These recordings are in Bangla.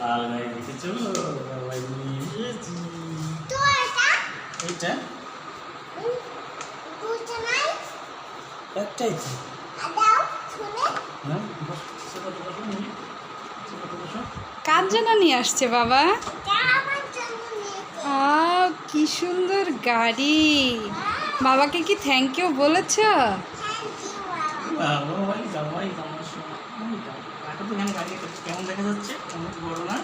লাল গাড়ি দেখেছ বাবাই নিয়ে এসেছি তো এটা একটাই হ্যাঁ কার জন্য নিয়ে আসছে বাবা কি সুন্দর গাড়ি বাবাকে কি থ্যাংক ইউ বলেছ বাবা কেমন দেখা যাচ্ছে অনেক বড় না।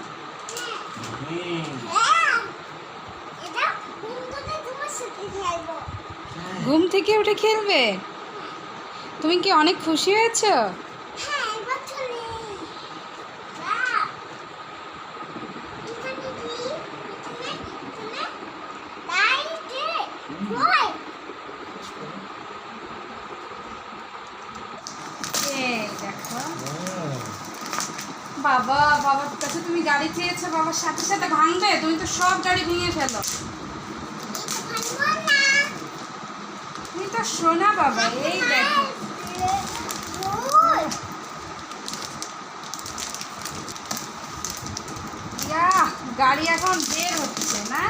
ঘুম থেকে উঠে খেলবে তুমি কি অনেক খুশি হয়েছো হ্যাঁ দেখো। বাবা বাবার কাছে তুমি গাড়ি চেয়েছো বাবার সাথে সাথে ভাঙবে তুমি তো সব গাড়ি ভেঙে ফেলো। তুমি তো সোনা বাবা এই দেখো। গাড়ি এখন বের হচ্ছে না?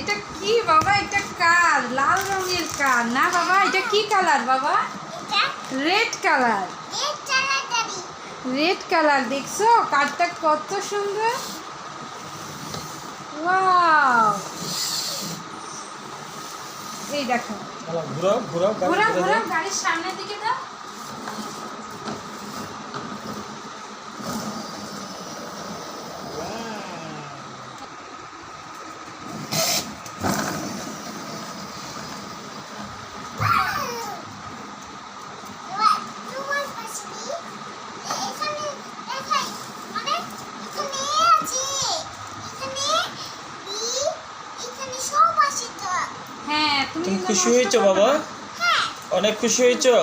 এটা কি বাবা? এটা কার? লাল রঙের কার? না বাবা এটা কি কালার বাবা? Red colour. রেড কালার দেখছ? কাঠটা কত সুন্দর? ওয়াও এই দেখো। ঘুরা ঘুরা ঘুরাও। গাড়ির সামনের দিকে দাও এবার তোমার পাশে এখানে দেখাই মানে এখানে আছে এখানে বি এখানে সব আছে তো হ্যাঁ তুমি খুশি হয়েছো বাবা? অনেক খুশি হয়েছো?